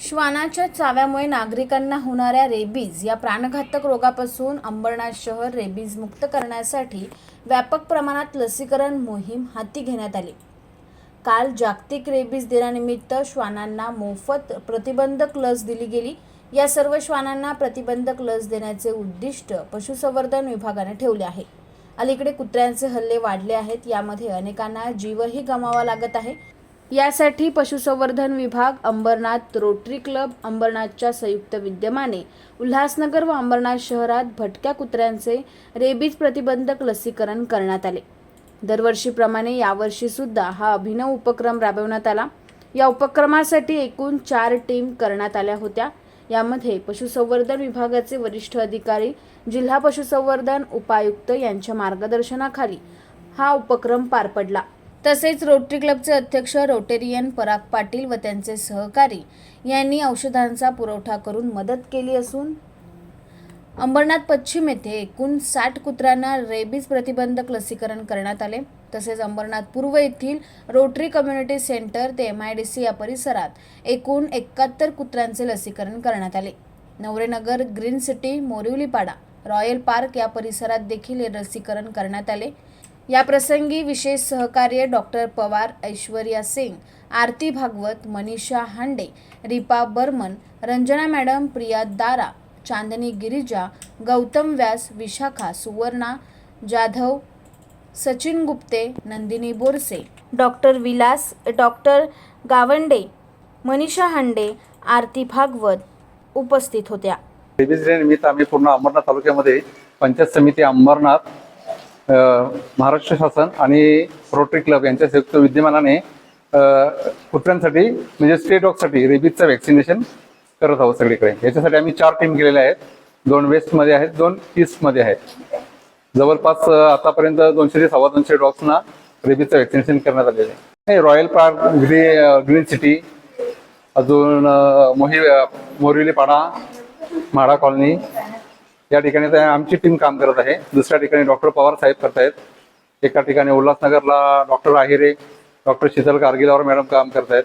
श्वानाच्या चाव्यामुळे नागरिकांना होणाऱ्या रेबीज या प्राणघातक रोगापासून अंबरनाथ शहर रेबीज मुक्त करण्यासाठी व्यापक प्रमाणात लसीकरण मोहीम हाती घेण्यात आली. काल जागतिक रेबीज दिनानिमित्त श्वानांना मोफत प्रतिबंधक लस दिली गेली. या सर्व श्वानांना प्रतिबंधक लस देण्याचे उद्दिष्ट पशुसंवर्धन विभागाने ठेवले आहे. अलीकडे कुत्र्यांचे हल्ले वाढले आहेत. यामध्ये अनेकांना जीवही गमावा लागत आहे. यासाठी पशुसंवर्धन विभाग अंबरनाथ रोटरी क्लब अंबरनाथच्या संयुक्त विद्यमाने उल्हासनगर व अंबरनाथ शहरात भटक्या कुत्र्यांचे रेबीज प्रतिबंधक लसीकरण करण्यात आले. दरवर्षीप्रमाणे यावर्षी सुद्धा हा अभिनव उपक्रम राबवण्यात आला. या उपक्रमासाठी एकूण चार टीम करण्यात आल्या होत्या. यामध्ये पशुसंवर्धन विभागाचे वरिष्ठ अधिकारी जिल्हा पशुसंवर्धन उपायुक्त यांच्या मार्गदर्शनाखाली हा उपक्रम पार पडला. तसेच रोटरी क्लबचे अध्यक्ष रोटेरियन पराग पाटील व त्यांचे सहकारी यांनी औषधांचा पुरवठा करून मदत केली असून अंबरनाथ पश्चिम येथे एकूण साठ कुत्र्यांना रेबीज प्रतिबंधक लसीकरण करण्यात आले. तसेच अंबरनाथ पूर्व येथील रोटरी कम्युनिटी सेंटर ते एम आय डी सी या परिसरात एकूण एकाहत्तर कुत्र्यांचे लसीकरण करण्यात आले. Navarenagar Green City Morivalipada Royal Park या परिसरात देखील हे लसीकरण करण्यात आले. या प्रसंगी विशेष सहकार्य doctor Pawar Aishwarya Singh Aarti Bhagwat Manisha Hande Ripa Barman Ranjana madam Priya Dara Chandni Girija Gautam Vyas Vishakha Suvarna Jadhav Sachin Gupte Nandini Borse doctor Vilas doctor Gawande Manisha Hande Aarti Bhagwat उपस्थित होत्या. निमित्त आम्ही पूर्ण अंबरनाथ तालुक्यामध्ये पंचायत समिती अंबरनाथ महाराष्ट्र शासन आणि rotary club यांच्या संयुक्त विद्यमानाने कुत्र्यांसाठी म्हणजे स्टे डॉगसाठी रेबीजचं व्हॅक्सिनेशन करत आहोत सगळीकडे. याच्यासाठी आम्ही चार टीम केलेल्या आहेत. दोन वेस्टमध्ये आहेत दोन ईस्टमध्ये आहेत. जवळपास आतापर्यंत दोनशे ते सव्वा दोनशे डॉग्सना रेबीजचं वॅक्सिनेशन करण्यात आलेलं आहे नाही रॉयल पार्क ग्री ग्रीन सिटी अजून मोही मोरिवली पाडा म्हाडा कॉलनी या ठिकाणी आमची टीम काम करत आहे. दुसऱ्या ठिकाणी डॉक्टर पवार साहेब करत आहेत एका ठिकाणी उल्हासनगरला डॉक्टर आहिरे डॉक्टर शीतल कारगिलावर मॅडम काम करत आहेत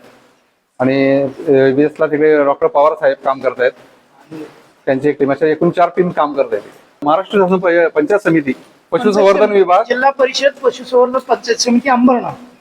आणि वेस्टला तिकडे डॉक्टर पवार साहेब काम करत आहेत त्यांची एक टीम अशा एकूण चार टीम काम करत आहेत महाराष्ट्र शासन पंचायत समिती पशुसंवर्धन विभाग. जिल्हा परिषद पशुसंवर्धन पंचायत समिती अंबरनाथ.